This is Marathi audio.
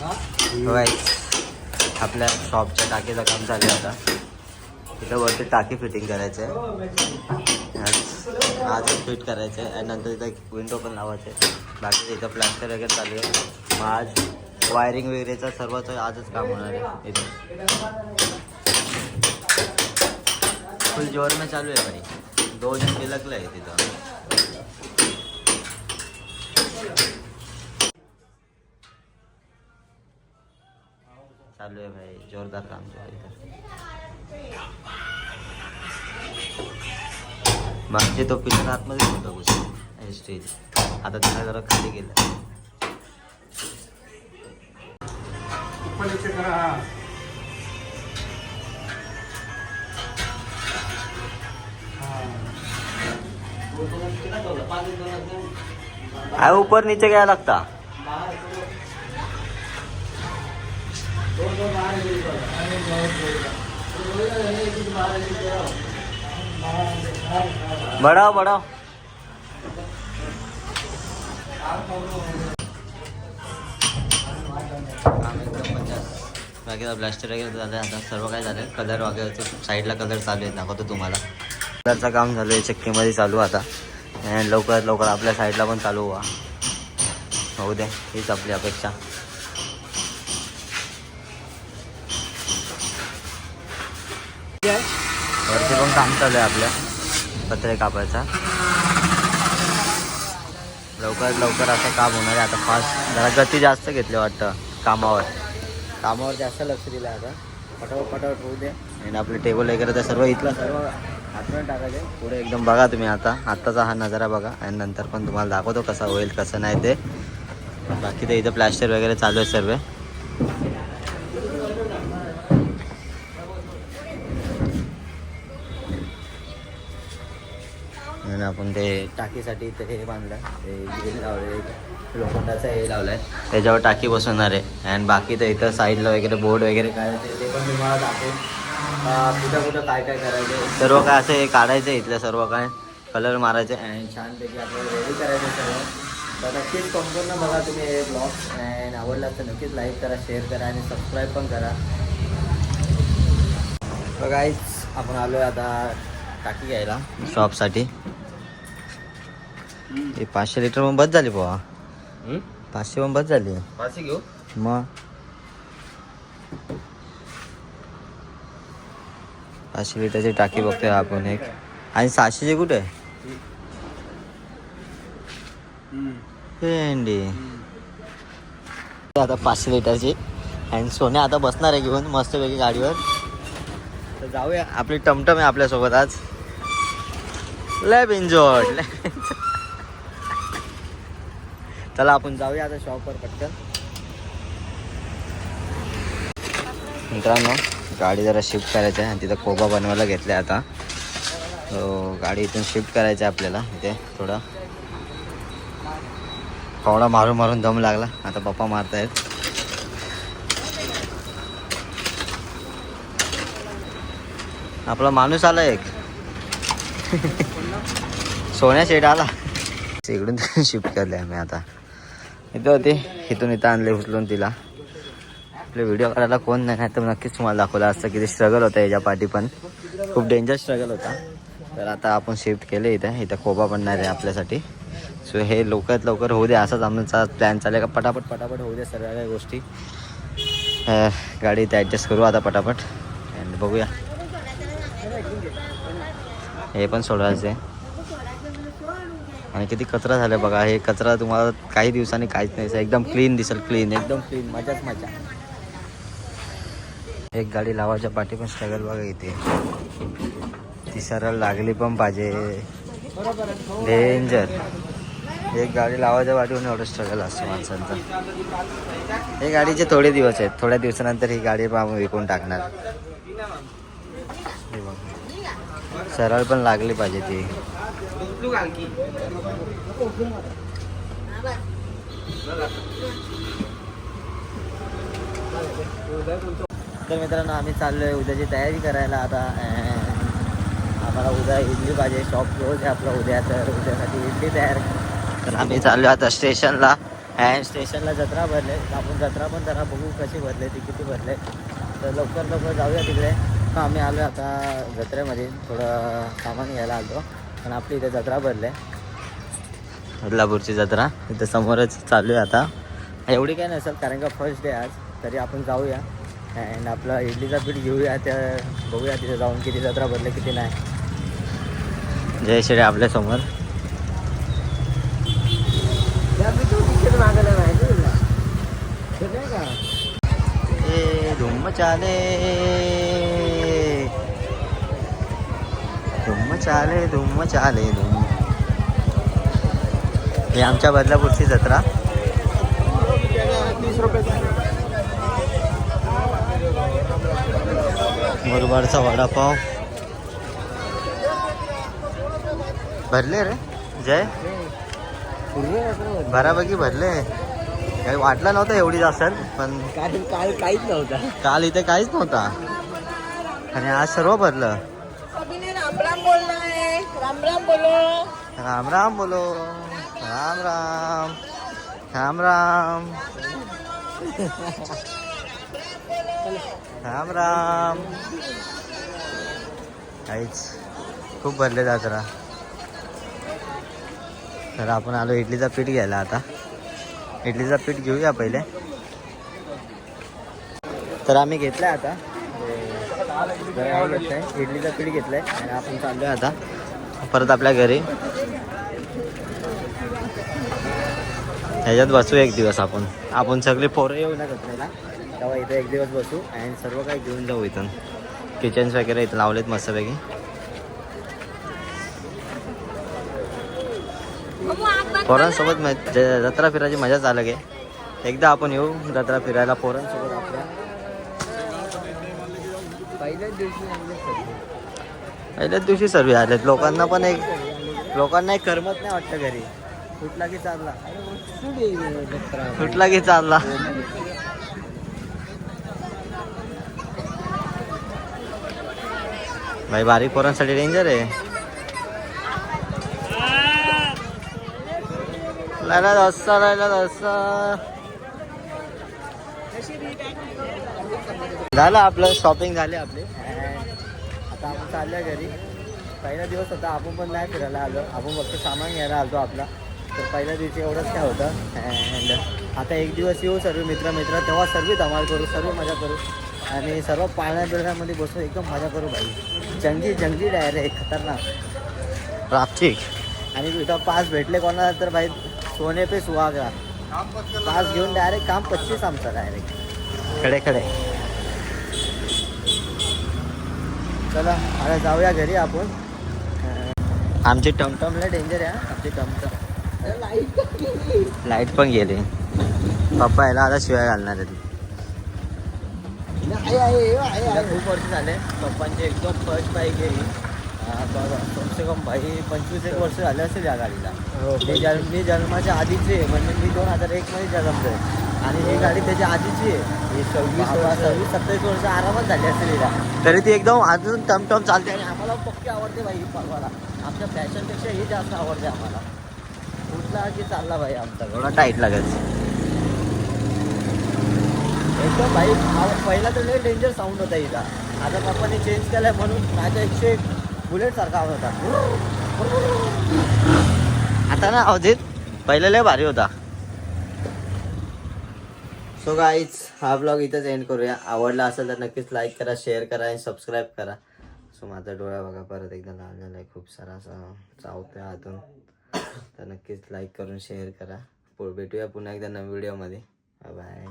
बघा आपल्या शॉपच्या टाकीचं काम चालू आहे आता. तिथं वरती टाकी फिटिंग करायचं आहे आज आजच फिट करायचं आहे आणि नंतर तिथं विंडो पण लावायचं आहे बाकी तिथं प्लास्टर वगैरे चालू आहे. मग आज वायरिंग वगैरेचं सर्वच आजच काम होणार आहे. इथं. फुल जोर चालू आहे भाई. दोन जण आहे तिथं. चालू आहे भाई जोरदार काम चालू आहे मागचे तो पिलर आतमध्ये होता घुसून स्टेज आता त्याला जरा खाली गेलं. आहे ऊपर नीचे घ्यायला लागता. बढाओ बढाओ। बाकी ब्लास्टर वगैरे झालं आता सर्व काय झालं. कलर वगैरे साईडला कलर चालू आहेत दाखवतो तुम्हाला. कलरचं काम झालं आहे चक्कीमध्ये चालू आता. आणि लवकरात लवकर आपल्या साईडला पण चालू व्हा होऊ दे हीच आपली अपेक्षा. वरती पण काम चालू आहे आपल्या. पत्रे कापायचा. लवकरात लवकर असं काम होणार आहे. आता फास्ट जरा गती जास्त घेतली वाटतं कामावर. कामावर जास्त लक्ष दिलं आहे आता. पटापट पटापट होऊ दे. आणि आपले टेबल वगैरे तर सर्व इथलं सर्व हातून टाकायचे. पुढे एकदम बघा तुम्ही आता. आत्ताचा हा नजारा बघा. आणि नंतर पण तुम्हाला दाखवतो कसा होईल कसं नाही ते. बाकी ते इथं प्लॅस्टर वगैरे चालू आहे सर्व. आपण ते टाकीसाठी ते हे बांधलं. ते ग्रिल लावले लोखंडाचं हे लावलं आहे त्याच्यावर टाकी बसवणार आहे. अँड बाकी तर इथं साईडला वगैरे बोर्ड वगैरे काय ते पण तुम्हाला दाखवेल कुठं कुठं काय काय करायचं सर्व काय असं हे काढायचं आहे इथलं सर्व काय. कलर मारायचे अँड छानपैकी आपल्याला रेडी करायचं सर्व. तर नक्कीच संपूर्ण बघा तुम्ही हे ब्लॉग आणि आवडला तर नक्कीच लाईक करा शेअर करा आणि सबस्क्राईब पण करा. बघायच आपण आलो आहे आता टाकी घ्यायला. शॉपसाठी हे पाचशे लिटर मग बस झाली बाबा पाचशे पण बस झाली. पाचशे घेऊ? मग. पाचशे लिटरची टाकी बघतोय आपण एक. आणि सहाशेची कुठे? भेंडी आता पाचशे लिटरची. आणि सोन्या आता बसणार आहे घेऊन मस्तपैकी गाडीवर. तर जाऊया. आपली टमटम आहे आपल्यासोबत आज. लॅब एन्जॉय चला आपण जाऊया आता शॉपवर पटकन. मित्रांनो गाडी जरा शिफ्ट करायची आहे आणि तिथं खोबा बनवायला घेतलं आहे आता. तो गाडी इथून शिफ्ट करायचं आहे आपल्याला इथे थोडं. पावडा मारून मारून दम लागला आता पप्पा मारतायत. आपला माणूस आला एक. सोन्या शेड आला. इकडून शिफ्ट केलं आम्ही आता. इथं होते. इथून इथं आणले उचलून तिला. आपले व्हिडिओ करायला कोण नाही नाही तर नक्कीच तुम्हाला दाखवलं असतं किती स्ट्रगल होता याच्या पाठी पण. खूप डेंजर स्ट्रगल होता. तर आता आपण शिफ्ट केले इथं. इथं खोबा पण नाही आहे आपल्यासाठी. सो हे लवकरात लवकर होऊ दे. असाच आमचा प्लॅन चालेल का पटापट पटापट होऊ दे सगळ्या काही गोष्टी. गाडी इथे ॲडजस्ट करू आता पटापट. आणि बघूया. हे पण सोडवायचं आहे आणि किती कचरा झाला बघा हे कचरा तुम्हाला काही दिवसांनी काहीच नाही एकदम क्लीन दिसेल क्लीन एकदम क्लीन मजाच मजा. एक गाडी लावायच्या पाठी पण स्ट्रगल बघा इथे. ती सरळ लागली पण पाहिजे. डेंजर एक गाडी लावायच्या पाठीवर एवढं स्ट्रगल असतो माणसांचा. हे गाडीचे थोडे दिवस आहेत. थोड्या दिवसानंतर ही गाडी पण विकून टाकणार. सरळ पण लागली पाहिजे ती. तू घाल की. तर मित्रांनो आम्ही चाललो आहे उद्याची तयारी करायला आता. आम्हाला उद्या इडली पाहिजे शॉप क्लोज आहे आपलं उद्या तर उद्यासाठी इडली तयार. तर आम्ही चाललो आता स्टेशनला. अँड स्टेशनला जत्रा भरले. आपण जत्रा पण जरा बघू कशी भरले ती किती भरले. तर लवकर लवकर जाऊया तिकडे. आम्ही आलो आता जत्रेमध्ये. थोडं सामान घ्यायला आलो पण आपली इथे जत्रा भरले बदलापूरची जत्रा. इथं समोरच चालू आहे आता. एवढी काय नसेल कारण का फर्स्ट डे आज. तरी आपण जाऊया. अँड आपला इडलीचा पीठ घेऊया त्या बघूया तिथे जाऊन किती जत्रा भरले किती नाही. जय श्री आपल्यासमोर ए धुम्म चाले चाले धुम्म चाले धुम्म हे आमच्या बदलापूरची जत्रा. मुरबाडचा वडापाव. भरले रे जय. बऱ्यापैकी भरले. काही वाटलं नव्हतं एवढी असेल पण काल काल काहीच नव्हता. काल इथे काहीच नव्हता. आणि आज सर्व भरलं. राम राम बोलना है राम राम बोलो. राम राम बोलो. राम राम. राम राम. राम राम. काहीच खूप भरले जरा तर आपण आलो इडलीचा पीठ घ्यायला आता. इडलीचा पीठ घेऊया पहिले. तर आम्ही घेतलाय आता. हे घेतलंय इडलीचं पीठ घेतलाय आणि आपण चाललोय आता परत आपल्या घरी. ह्याच्यात बसू एक दिवस आपण. आपण सगळे पोरं येऊ ना जत्रेला तेव्हा इथं एक दिवस बसू आणि सर्व काही घेऊन जाऊ इथून. किचन्स वगैरे इथं लावलेत मस्तपैकी. पोरांसोबत ज- जत्रा फिरायची मजाच अलग आहे. एकदा आपण येऊ जत्रा फिरायला पोरांसोबत आपल्या. पहिल्याच दिवशी पहिल्याच दिवशी सर्व आलेत लोकांना पण एक लोकांना एक करमत नाही वाटतं घरी. कुठला की चालला. कुठला की चालला. भाई बारीक पोरांसाठी डेंजर आहे. लायला रस्सा लायला रस्सा झालं आपलं शॉपिंग झाली आपली. आता आपण चालल्या घरी. पहिला दिवस होता आपण पण नाही फिरायला आलो. आपण फक्त सामान घ्यायला आलो आपला. तर पहिल्या दिवशी एवढंच काय होतं. अँड आता एक दिवस येऊ सर्व मित्र मित्र तेव्हा सर्व धमाल करू सर्व मजा करू. आणि सर्व पाळण्या बिळण्यामध्ये बसून एकदम मजा करू भाई. जंगी जंगी डायरेक्ट खतरनाक. रापचिक आणि इथं पास भेटले कोणाला तर भाई सोने पे सुहागा. पास घेऊन डायरेक्ट काम पच्चीस आमचं डायरेक्ट खडे खडे. चला आता जाऊया घरी आपण. आमची टमटमला डेंजर आहे हा, आमची टमटम. लाइट पण गेली. पप्पा याला आता शिवाय घालणार आहे खूप वर्ष झाले पप्पांची एकदम फर्स्ट बाईक गेली. कमसे कम भाई पंचवीस एक वर्ष झाले असेल या गाडीला. मी जन्म मी जन्माच्या आधीची आहे म्हणजे मी दोन हजार एक मध्ये जन्मलोय. आणि ही गाडी त्याच्या आधीची आहे. ही सव्वीस सव्वीस सत्तावीस वर्ष आरामात झाली असेल हिला. तरी ती एकदम अजून टमटम चालते आणि आम्हाला पक्की आवडते भाई ही पळवायला आमच्या फॅशनपेक्षा ही जास्त आवडते आम्हाला. कुठला की चालला भाई आमचा एवढा टाईट लागत एकदम भाई आव- पहिला तर लय डेंजर साऊंड होता इथं आता पप्पाने चेंज केलाय म्हणून माझ्या एकशे एक बुलेट सारखा आवाज होता. आता ना अवजित पहिला लय भारी होता. सो गाईज हा ब्लॉग इथंच एंड करूया. आवडला असेल तर नक्कीच लाईक करा शेअर करा आणि सबस्क्राईब करा. सो माझा डोळा बघा परत एकदा लाल झाला आहे खूप सारा असा चावतोय आतून. तर नक्कीच लाईक करून शेअर करा. भेटूया पुन्हा एकदा नवीन व्हिडिओमध्ये बाय